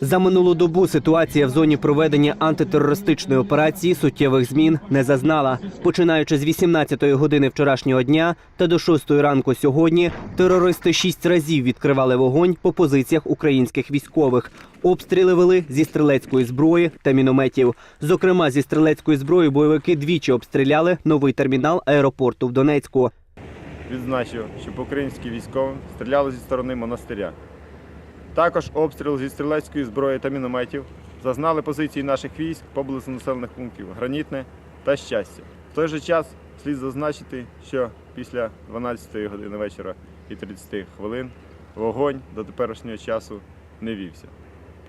За минулу добу ситуація в зоні проведення антитерористичної операції суттєвих змін не зазнала. Починаючи з 18-ї години вчорашнього дня та до 6-ї ранку сьогодні, терористи шість разів відкривали вогонь по позиціях українських військових. Обстріли вели зі стрілецької зброї та мінометів. Зокрема, зі стрілецької зброї бойовики двічі обстріляли новий термінал аеропорту в Донецьку. відзначив, що по українським військовим стріляли зі сторони монастиря. Також обстріл зі стрілецької зброї та мінометів зазнали позиції наших військ поблизу населених пунктів Гранітне та Щастя. В той же час слід зазначити, що після 12 години вечора і 30 хвилин вогонь до теперішнього часу не вівся.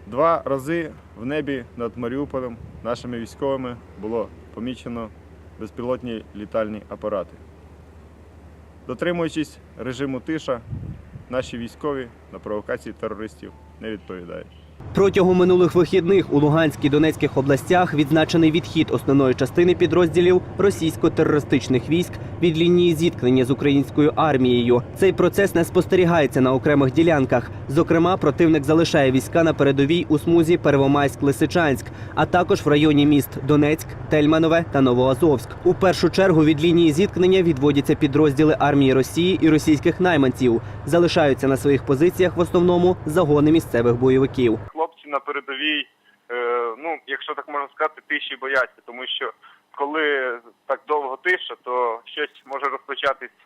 Два рази в небі над Маріуполем нашими військовими було помічено безпілотні літальні апарати. Дотримуючись режиму тиша, наші військові на провокації терористів не відповідають. Протягом минулих вихідних у Луганській Донецьких областях відзначений відхід основної частини підрозділів російсько-терористичних військ від лінії зіткнення з українською армією. Цей процес не спостерігається на окремих ділянках. Зокрема, противник залишає війська на передовій у смузі Первомайськ-Лисичанськ, а також в районі міст Донецьк, Тельманове та Новоазовськ. У першу чергу від лінії зіткнення відводяться підрозділи армії Росії і російських найманців. Залишаються на своїх позиціях в основному загони місцевих бойовиків. хлопці на передовій, е, ну якщо так можна сказати, тиші бояться, тому що коли так довго тиша, то щось може розпочатись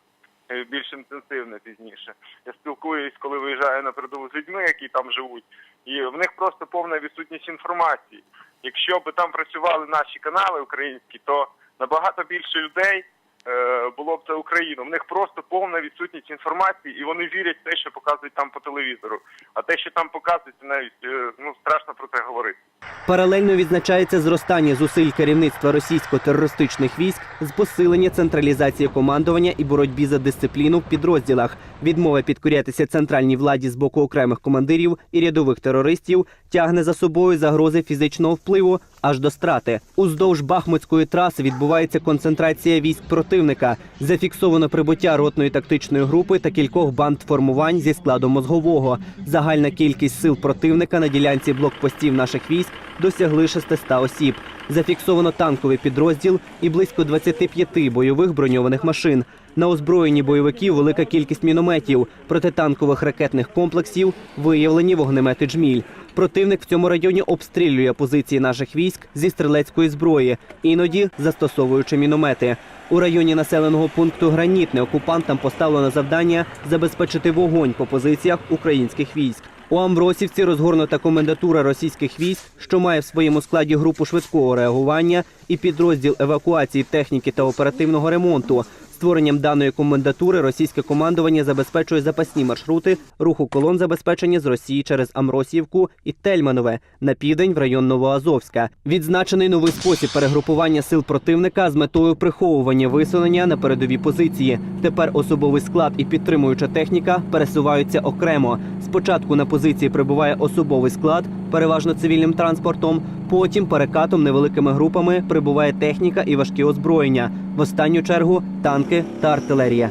е, більш інтенсивне пізніше. Я спілкуюсь, коли виїжджаю на передову з людьми, які там живуть, і в них просто повна відсутність інформації. Якщо б там працювали наші канали українські, то набагато більше людей е, було б це Україна. В них просто повна відсутність інформації, і вони вірять в те, що показують там по телевізору. А те, що там показують, навіть е, ну страшно про це говорити. Паралельно відзначається зростання зусиль керівництва російсько-терористичних військ з посилення централізації командування і боротьбі за дисципліну в підрозділах. Відмова підкорятися центральній владі з боку окремих командирів і рядових терористів тягне за собою загрози фізичного впливу аж до страти. Уздовж Бахмутської траси відбувається концентрація військ противника. Зафіксовано прибуття ротної тактичної групи та кількох банд формувань зі складу мозгового. Загальна кількість сил противника на ділянці блокпостів наших військ досягли 600 осіб. Зафіксовано танковий підрозділ і близько 25 бойових броньованих машин. На озброєнні бойовиків велика кількість мінометів, протитанкових ракетних комплексів, виявлені вогнемети джміль. Противник в цьому районі обстрілює позиції наших військ зі стрілецької зброї, іноді застосовуючи міномети. У районі населеного пункту Гранітне окупантам поставлено завдання забезпечити вогонь по позиціях українських військ. У Амбросівці розгорнута комендатура російських військ, що має в своєму складі групу швидкого реагування і підрозділ евакуації техніки та оперативного ремонту. Створенням даної комендатури російське командування забезпечує запасні маршрути руху колон забезпечення з Росії через Амросіївку і Тельманове на південь в район Новоазовська. Відзначений новий спосіб перегрупування сил противника з метою приховування висунення на передові позиції. Тепер особовий склад і підтримуюча техніка пересуваються окремо. Спочатку на позиції прибуває особовий склад, переважно цивільним транспортом. Потім перекатом невеликими групами прибуває техніка і важкі озброєння. В останню чергу танки та артилерія.